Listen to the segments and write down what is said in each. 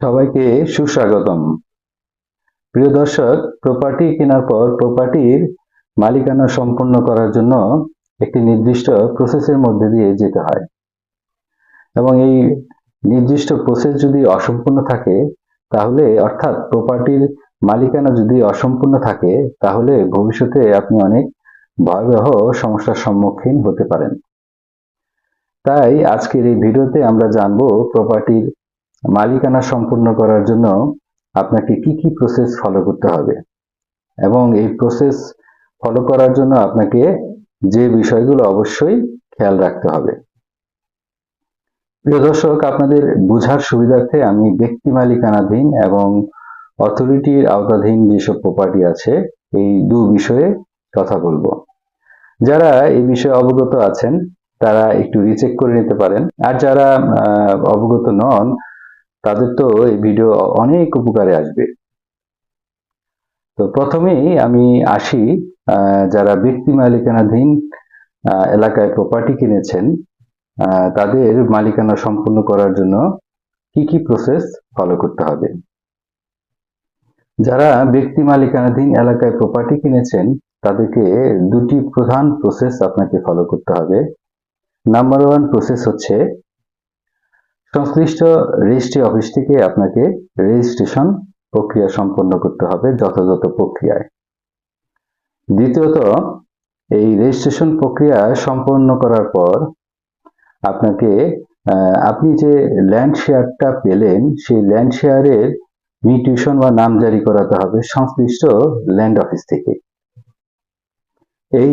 সবাইকে সুস্বাগতম। প্রিয় দর্শক প্রপার্টি কেনার পর প্রপার্টির মালিকানা সম্পন্ন করার জন্য একটি নির্দিষ্ট প্রসেসের মধ্যে দিয়ে যেতে হয়। এবং এই নির্দিষ্ট প্রসেস যদি অসম্পূর্ণ থাকে, তাহলে অর্থাৎ প্রপার্টির মালিকানা যদি অসম্পূর্ণ থাকে, তাহলে ভবিষ্যতে আপনি অনেক ভয়াবহ সমস্যার সম্মুখীন হতে পারেন। তাই আজকের এই ভিডিওতে আমরা জানব প্রপার্টির মালিকানা সম্পূর্ণ করার জন্য আপনাকে কি কি প্রসেস ফলো করতে হবে? এবং এই প্রসেস ফলো করার জন্য আপনাকে যে বিষয়গুলো অবশ্যই খেয়াল রাখতে হবে। প্রিয় দর্শক, আপনাদের বুঝার সুবিধার্থে আমি ব্যক্তি মালিকানাধীন এবং অথরিটির আওতাধীন যেসব প্রপার্টি আছে, এই দু বিষয়ে কথা বলব। যারা এই বিষয়ে অবগত আছেন, তারা একটু রিচেক করে নিতে পারেন। আর যারা অবগত নন তাদের তো এই ভিডিও অনেক উপকারে আসবে। তো প্রথমেই আমি আসি যারা ব্যক্তি মালিকানাধীন এলাকায় প্রপার্টি কিনেছেন তাদের মালিকানা সম্পূর্ণ করার জন্য কি কি প্রসেস ফলো করতে হবে। যারা ব্যক্তি মালিকানাধীন এলাকায় প্রপার্টি কিনেছেন, তাদেরকে দুটি প্রধান প্রসেস আপনাকে ফলো করতে হবে। নাম্বার ওয়ান প্রসেস হচ্ছে সংশ্লিষ্ট রেজিস্ট্রি অফিস থেকে আপনাকে রেজিস্ট্রেশন প্রক্রিয়া সম্পন্ন করতে হবে যথাযথ প্রক্রিয়ায়। দ্বিতীয়ত, এই রেজিস্ট্রেশন প্রক্রিয়া সম্পন্ন করার পর আপনাকে আপনি যে ল্যান্ড শেয়ারটা পেলেন, সেই ল্যান্ড শেয়ারের মিউটেশন বা নাম জারি করাতে হবে সংশ্লিষ্ট ল্যান্ড অফিস থেকে। এই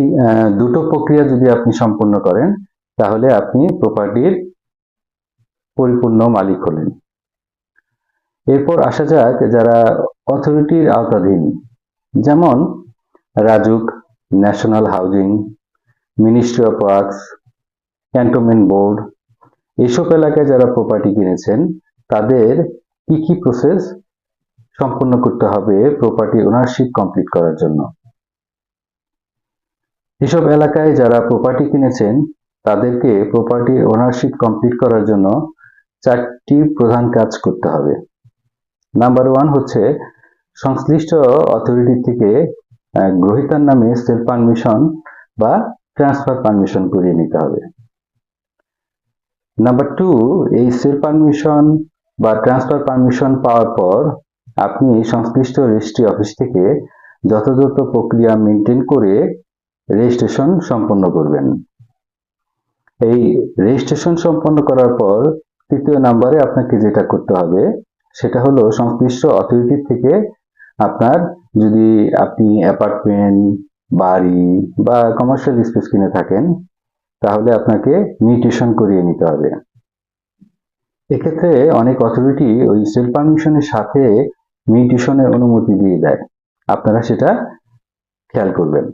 দুটো প্রক্রিয়া যদি আপনি সম্পন্ন করেন, তাহলে আপনি প্রপার্টির পরিপূর্ণ মালিক হলেন। এরপর আসা যাক যারা অথরিটির আওতাধীন, যেমন RAJUK, national housing, ministry of works, cantonment board এইসব এলাকায় যারা প্রপার্টি কিনেছেন, তাদের কি কি প্রসেস সম্পন্ন করতে হবে প্রপার্টি ওনারশিপ কমপ্লিট করার জন্য? এসব এলাকায় যারা প্রপার্টি কিনেছেন, তাদেরকে প্রপার্টি ওনারশিপ কমপ্লিট করার জন্য চারটি প্রধান কাজ করতে হবে। নাম্বার ওয়ান হচ্ছে সংশ্লিষ্ট অথরিটি থেকে গ্রহীতার নামে সেলফ পারমিশন বা ট্রান্সফার পারমিশন করিয়ে নিতে হবে। নাম্বার টু এই সেলফ পারমিশন বা ট্রান্সফার পারমিশন পাওয়ার পর আপনি সংশ্লিষ্ট রেজিস্ট্রি অফিস থেকে যথাযথ প্রক্রিয়া মেনটেন করে রেজিস্ট্রেশন সম্পন্ন করবেন। এই রেজিস্ট্রেশন সম্পন্ন করার পর তৃতীয় নাম্বারে আপনাকে যেটা করতে হবে, সেটা হলো সংশ্লিষ্ট অথরিটি থেকে আপনার যদি আপনি অ্যাপার্টমেন্ট বাড়ি বা কমার্শিয়াল স্পেস কিনে থাকেন, তাহলে আপনাকে মিউটেশন করিয়ে নিতে হবে। এক্ষেত্রে অনেক অথরিটি ওই সেল পারমিশনের সাথে মিউটেশনের অনুমতি দিয়ে দেয়। আপনারা সেটা খেয়াল করবেন।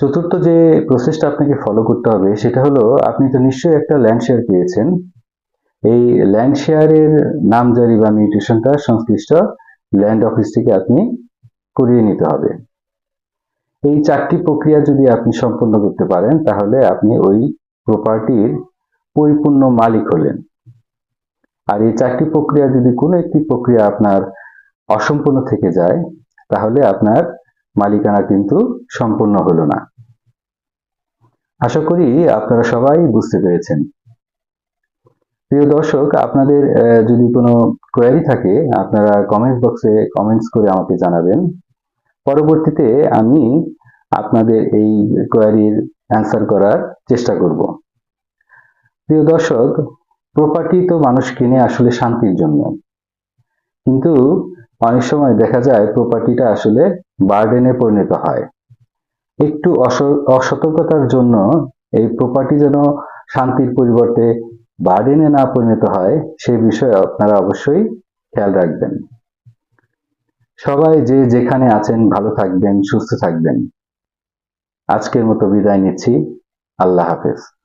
চতুর্থ যে প্রসেসটা আপনাকে ফলো করতে হবে, সেটা হলো আপনি তো নিশ্চয়ই একটা ল্যান্ড শেয়ার পেয়েছেন। এই ল্যান্ড শেয়ারের নামজারি বা মিউটেশনটা সংশ্লিষ্ট ল্যান্ড অফিস থেকে আপনি করিয়ে নিতে হবে। এই চারটি প্রক্রিয়া যদি আপনি সম্পন্ন করতে পারেন, তাহলে আপনি ওই প্রপার্টির পরিপূর্ণ মালিক হলেন। আর এই চারটি প্রক্রিয়া যদি কোনো একটি প্রক্রিয়া আপনার অসম্পূর্ণ থেকে যায়, তাহলে আপনার মালিকানা কিন্তু সম্পূর্ণ হলো না। আশা করি আপনারা সবাই বুঝতে পেরেছেন। প্রিয় দর্শক, আপনাদের যদি কোনো কোয়ারি থাকে, আপনারা কমেন্টস বক্সে কমেন্টস করে আমাকে জানাবেন। পরবর্তীতে আমি আপনাদের এই কোয়ারির অ্যান্সার করার চেষ্টা করব। প্রিয় দর্শক প্রপার্টি তো মানুষ কিনে আসলে শান্তির জন্য। কিন্তু অনেক সময় দেখা যায় প্রপার্টিটা আসলে বার্ডেনে পরিণত হয়। একটু অস- অসতর্কতার জন্য এই প্রপার্টি যেন শান্তির পরিবর্তে বার্ডেনে না পরিণত হয় সেই বিষয়ে আপনারা অবশ্যই খেয়াল রাখবেন। সবাই যে যেখানে আছেন, ভালো থাকবেন, সুস্থ থাকবেন। আজকের মতো বিদায় নিচ্ছি। আল্লাহ হাফেজ।